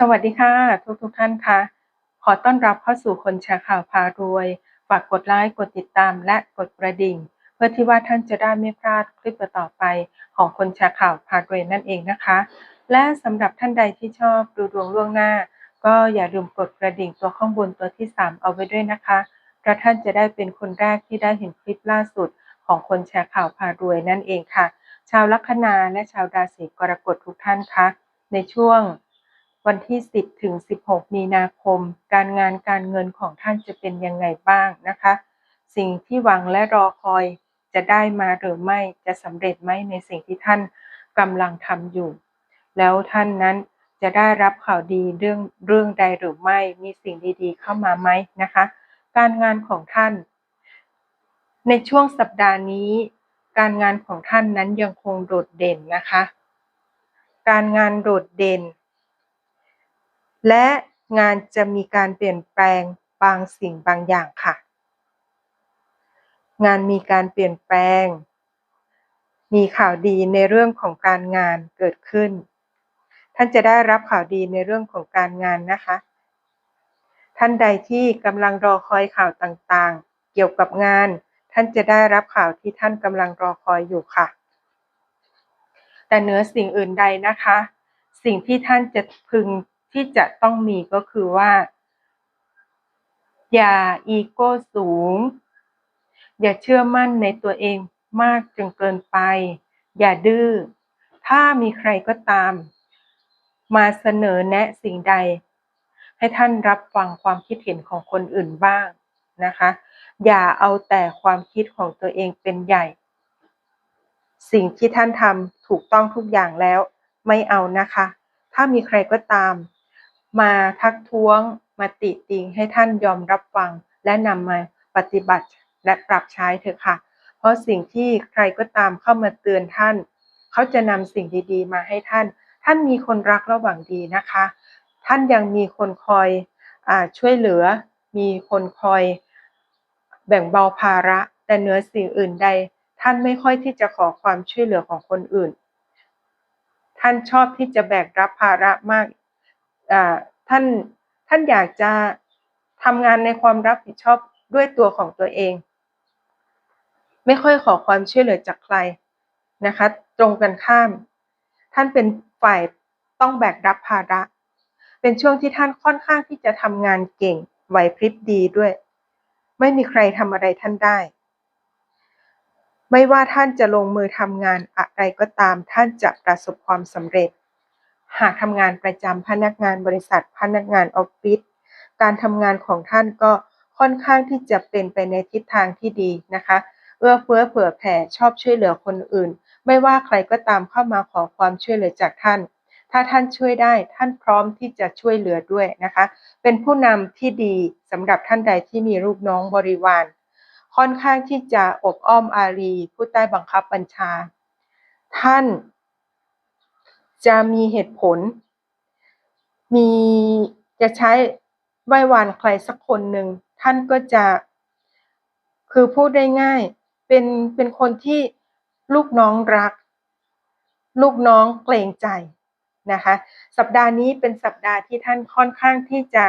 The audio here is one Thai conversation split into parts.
สวัสดีค่ะ ทุกทุกท่านค่ะ ขอต้อนรับเข้าสู่คนแชร์ข่าวพารวย ฝากกดไลค์กดติดตามและกดกระดิ่ง เพื่อที่ว่าท่านจะได้ไม่พลาดคลิปต่อไปของคนแชร์ข่าวพารวยนั่นเองนะคะ และสำหรับท่านใดที่ชอบดูดวงล่วงหน้า ก็อย่าลืมกดกระดิ่งตัวข้างบนตัวที่ 3 เอาไว้ด้วยนะคะเพราะท่านจะได้เป็นคนแรกที่ได้เห็นคลิปล่าสุดของคนแชร์ข่าวพารวยนั่นเองค่ะ ชาวลัคนาและชาวราศีกรกฎทุกท่านคะในช่วง วันที่ 10 ถึง 16 มีนาคม การงานการเงินของท่านจะเป็นยังไงบ้างนะคะ สิ่งที่หวังและรอคอยจะได้มาหรือไม่จะสำเร็จไหมในสิ่งที่ท่านกำลังทำอยู่ แล้วท่านนั้นจะได้รับข่าวดีเรื่องเรื่องใดหรือไม่มีสิ่งดีๆ เข้ามาไหมนะคะ การงานของท่าน ในช่วงสัปดาห์นี้ การงานของท่านนั้นยังคงโดดเด่นนะคะ การงานโดดเด่น และงานจะมีการเปลี่ยนแปลงบางสิ่งบางอย่างค่ะ งานมีการเปลี่ยนแปลง มีข่าวดีในเรื่องของการงานเกิดขึ้น ท่านจะได้รับข่าวดีในเรื่องของการงานนะคะ ท่านใดที่กำลังรอคอยข่าวต่างๆ เกี่ยวกับงาน ท่านจะได้รับข่าวที่ท่านกำลังรอคอยอยู่ค่ะ แต่เหนือสิ่งอื่นใดนะคะ สิ่งที่ท่านจะพึง ที่จะต้องมีก็คือว่า อย่าอีโก้สูง อย่าเชื่อมั่นในตัวเองมากจนเกินไป อย่าดื้อถ้ามีใครก็ตาม มาเสนอแนะสิ่งใด ให้ท่านรับฟังความคิดเห็นของคนอื่นบ้างนะคะ อย่าเอาแต่ความคิดของตัวเองเป็นใหญ่ สิ่งที่ท่านทำถูกต้องทุกอย่างแล้ว ไม่เอานะคะ ถ้ามีใครก็ตาม มาทักท้วงมาติติงให้ท่านยอมรับฟัง และนำมาปฏิบัติและปรับใช้เถอะค่ะ เพราะสิ่งที่ใครก็ตามเข้ามาเตือนท่าน เขาจะนำสิ่งดีๆ มาให้ท่าน ท่านมีคนรักระหว่างดีนะคะ ท่านยังมีคนคอยอช่วยเหลือ มีคนคอยแบ่งเบาภาระ แต่เหนือสิ่งอื่นใด ท่านไม่ค่อยที่จะขอความช่วยเหลือของคนอื่น ท่านชอบที่จะแบกรับภาระมาก ท่านท่านอยากจะทำงานในความรับผิดชอบด้วยตัวของตัวเอง ไม่ค่อยขอความช่วยเหลือจากใครนะคะ ตรงกันข้าม ท่านเป็นฝ่ายต้องแบกรับภาระ เป็นช่วงที่ท่านค่อนข้างที่จะทำงานเก่งไหวพริบดีด้วย ไม่มีใครทำอะไรท่านได้ ไม่ว่าท่านจะลงมือทำงานอะไรก็ตาม ท่านจะประสบความสำเร็จ หากทำงานประจำพนักงานบริษัท พนักงานออฟฟิศการทำงานของท่านก็ค่อนข้างที่จะเป็นไปในทิศทางที่ดีนะคะ เอื้อเฟื้อเผื่อแผ่ชอบช่วยเหลือคนอื่น ไม่ว่าใครก็ตามเข้ามาขอความช่วยเหลือจากท่าน ถ้าท่านช่วยได้ท่านพร้อมที่จะช่วยเหลือด้วยนะคะ เป็นผู้นำที่ดีสำหรับท่านใดที่มีลูกน้องบริวาร ค่อนข้างที่จะอบอ้อมอารีผู้ใต้บังคับบัญชา ท่าน จะมีเหตุผล มีจะใช้ไหว้วานใครสักคนหนึ่งท่านก็จะ คือพูดได้ง่าย เป็นเป็นคนที่ลูกน้องรัก ลูกน้องเกรงใจนะคะ สัปดาห์นี้เป็นสัปดาห์ที่ท่านค่อนข้างที่จะ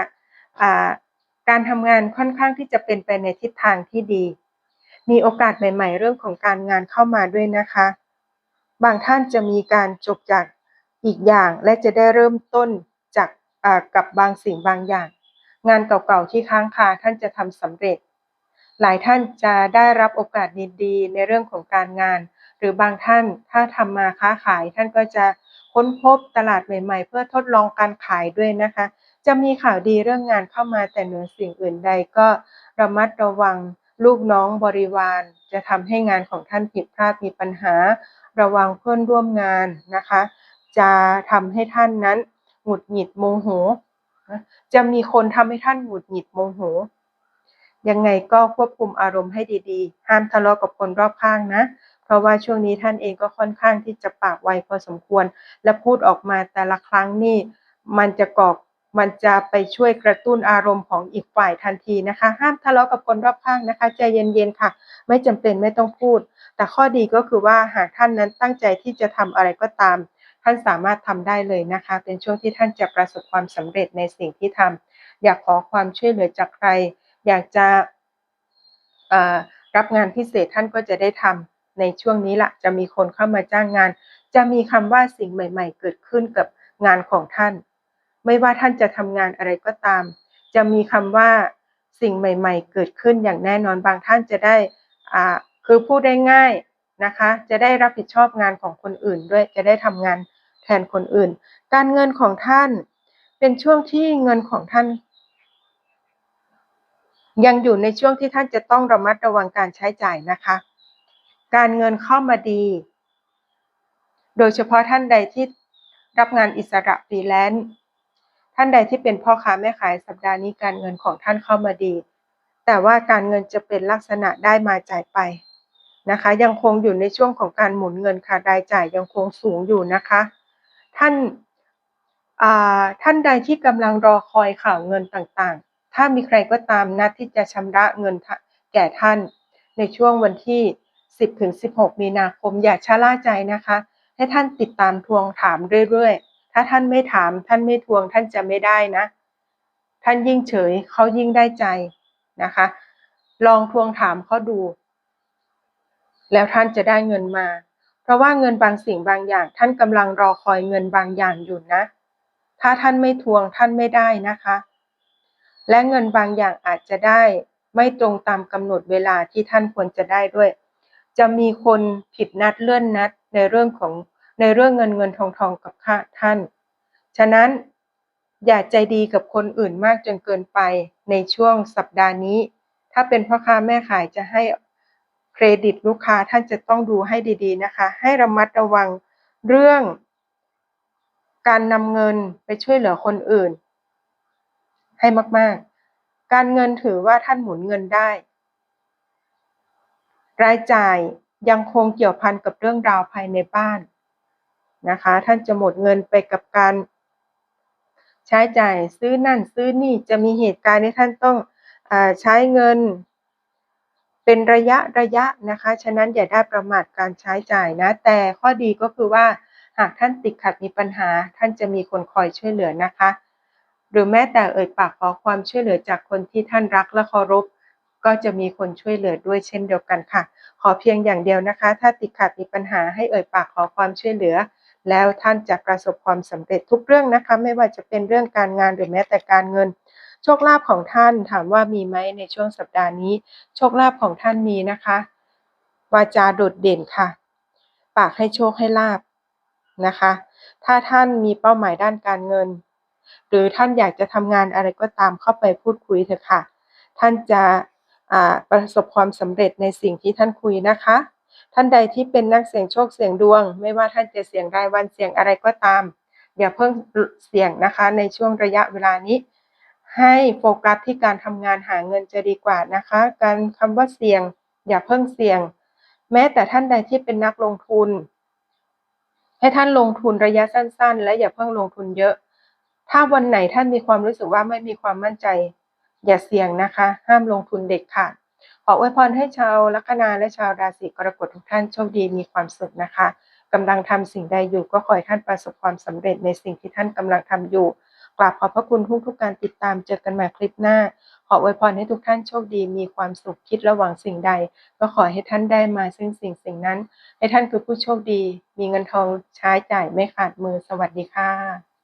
การทำงานค่อนข้างที่จะเป็นไปในทิศทางที่ดี มีโอกาสใหม่ ๆ เรื่องของการงานเข้ามาด้วยนะคะ บางท่านจะมีการจบจาก อีกอย่างและจะได้เริ่มต้นจากกับบางสิ่งบางอย่าง งานเก่าๆที่ค้างคาท่านจะทำสำเร็จ หลายท่านจะได้รับโอกาสดีๆในเรื่องของการงาน หรือบางท่านถ้าทำมาค้าขาย ท่านก็จะค้นพบตลาดใหม่ ๆ เพื่อทดลองการขายด้วยนะคะ จะมีข่าวดีเรื่องงานเข้ามาแต่เหนือสิ่งอื่นใดก็ระมัดระวังลูกน้องบริวาร จะทำให้งานของท่านผิดพลาดมีปัญหา ระวังเพื่อนร่วมงานนะคะ จะทำให้ท่านนั้นหงุดหงิดโมโหจะมีคนทำให้ท่านหงุดหงิดโมโหยังไงก็ควบคุมอารมณ์ให้ดีๆ ห้ามทะเลาะกับคนรอบข้างนะ เพราะว่าช่วงนี้ท่านเองก็ค่อนข้างที่จะปากไวพอสมควร และพูดออกมาแต่ละครั้งนี่มันจะกอกมันจะไปช่วยกระตุ้นอารมณ์ของอีกฝ่ายทันทีนะคะ ห้ามทะเลาะกับคนรอบข้างนะคะใจเย็นๆค่ะ ไม่จำเป็นไม่ต้องพูด แต่ข้อดีก็คือว่าหากท่านนั้นตั้งใจที่จะทำอะไรก็ตาม ท่านสามารถทำได้เลยนะคะ เป็นช่วงที่ท่านจะประสบความสำเร็จในสิ่งที่ทำอยากขอความช่วยเหลือจากใคร อยากจะรับงานพิเศษท่านก็จะได้ทำในช่วงนี้ละจะมีคนเข้ามาจ้างงาน จะมีคำว่าสิ่งใหม่ ๆ เกิดขึ้นกับงานของท่าน ไม่ว่าท่านจะทำงานอะไรก็ตาม จะมีคำว่าสิ่งใหม่ ๆ เกิดขึ้นอย่างแน่นอนบางท่านจะได้คือพูดได้ง่ายนะคะ จะได้รับผิดชอบงานของคนอื่นด้วย จะได้ทำงาน แทนคนอื่น การเงินของท่านเป็นช่วงที่เงินของท่าน ยังอยู่ในช่วงที่ท่านจะต้องระมัดระวังการใช้จ่ายนะคะ การเงินเข้ามาดี โดยเฉพาะท่านใดที่รับงานอิสระฟรีแลนซ์ท่านใดที่เป็นพ่อค้าแม่ขายสัปดาห์นี้การเงินของท่านเข้ามาดี แต่ว่าการเงินจะเป็นลักษณะได้มาจ่ายไปนะคะ ยังคงอยู่ในช่วงของการหมุนเงินค่ะรายจ่ายยังคงสูงอยู่นะคะ ท่านท่านใดที่กำลังรอคอยข่าวเงินต่างๆ ถ้ามีใครก็ตามนัดที่จะชำระเงินแก่ท่าน ในช่วงวันที่ 10ถึง16 มีนาคมอย่าชะล่าใจนะคะ ให้ท่านติดตามทวงถามเรื่อยๆ ถ้าท่านไม่ถาม ท่านไม่ทวงท่านจะไม่ได้นะ ท่านยิ่งเฉยเขายิ่งได้ใจนะคะ ลองทวงถามเขาดู แล้วท่านจะได้เงินมา เพราะว่าเงินบางสิ่งบางอย่าง ท่านกำลังรอคอยเงินบางอย่างอยู่นะ ถ้าท่านไม่ทวงท่านไม่ได้นะคะ และเงินบางอย่างอาจจะได้ ไม่ตรงตามกำหนดเวลาที่ท่านควรจะได้ด้วย จะมีคนผิดนัดเลื่อนนัดในเรื่องของในเรื่องเงินเงินทองทองกับค่าท่าน ฉะนั้นอย่าใจดีกับคนอื่นมากจนเกินไปในช่วงสัปดาห์นี้ ถ้าเป็นพ่อค้าแม่ขายจะให้ เครดิตลูกค้าท่านจะต้องดูให้ดีๆนะคะ ให้ระมัดระวังเรื่อง การนำเงินไปช่วยเหลือคนอื่น ให้มากๆ การเงินถือว่าท่านหมุนเงินได้ รายจ่ายยังคงเกี่ยวพันกับเรื่องราวภายในบ้านนะคะ ท่านจะหมดเงินไปกับการ ใช้จ่ายซื้อนั่นซื้อนี่จะมีเหตุการณ์ที่ท่านต้องอใช้เงิน เป็นระยะระยะนะคะ ฉะนั้นอย่าได้ประมาทการใช้จ่ายนะ แต่ข้อดีก็คือว่าหากท่านติดขัดมีปัญหา ท่านจะมีคนคอยช่วยเหลือนะคะ หรือแม้แต่เอ่ยปากขอความช่วยเหลือจากคนที่ท่านรักและเคารพ ก็จะมีคนช่วยเหลือด้วยเช่นเดียวกันค่ะ ขอเพียงอย่างเดียวนะคะ ถ้าติดขัดมีปัญหาให้เอ่ยปากขอความช่วยเหลือ แล้วท่านจะประสบความสำเร็จทุกเรื่องนะคะ ไม่ว่าจะเป็นเรื่องการงานหรือแม้แต่การเงิน โชคลาภของท่านถามว่ามีไหมในช่วงสัปดาห์นี้ โชคลาภของท่านมีนะคะ วาจาโดดเด่นค่ะ ปากให้โชคให้ลาบนะคะ ถ้าท่านมีเป้าหมายด้านการเงิน หรือท่านอยากจะทำงานอะไรก็ตามเข้าไปพูดคุยเถอะค่ะ ท่านจะประสบความสำเร็จในสิ่งที่ท่านคุยนะคะ ท่านใดที่เป็นนักเสี่ยงโชคเสี่ยงดวง ไม่ว่าท่านจะเสี่ยงรายวันเสี่ยงอะไรก็ตามอย่าเพิ่งเสี่ยงนะคะในช่วงระยะเวลานี้ ให้โฟกัสที่การทำงานหาเงินจะดีกว่านะคะ การคำว่าเสี่ยง อย่าเพิ่งเสี่ยง แม้แต่ท่านใดที่เป็นนักลงทุน ให้ท่านลงทุนระยะสั้น ๆ และอย่าเพิ่งลงทุนเยอะ ถ้าวันไหนท่านมีความรู้สึกว่าไม่มีความมั่นใจ อย่าเสี่ยงนะคะ ห้ามลงทุนเด็กค่ะขออวยพรให้ชาวลัคนาและชาวราศีกรกฎทุกท่านโชคดีมีความสุขนะคะกำลังทำสิ่งใดอยู่ก็ขอให้ท่านประสบความสำเร็จในสิ่งที่ท่านกำลังทำอยู่ กราบขอบพระคุณทุกทุกการติดตามเจอกันใหม่คลิปหน้า ขออวยพรให้ทุกท่านโชคดี มีความสุขคิดระหว่างสิ่งใด ก็ขอให้ท่านได้มาซึ่งสิ่งสิ่งนั้น ให้ท่านคือผู้โชคดี มีเงินทองใช้จ่ายไม่ขาดมือสวัสดีค่ะ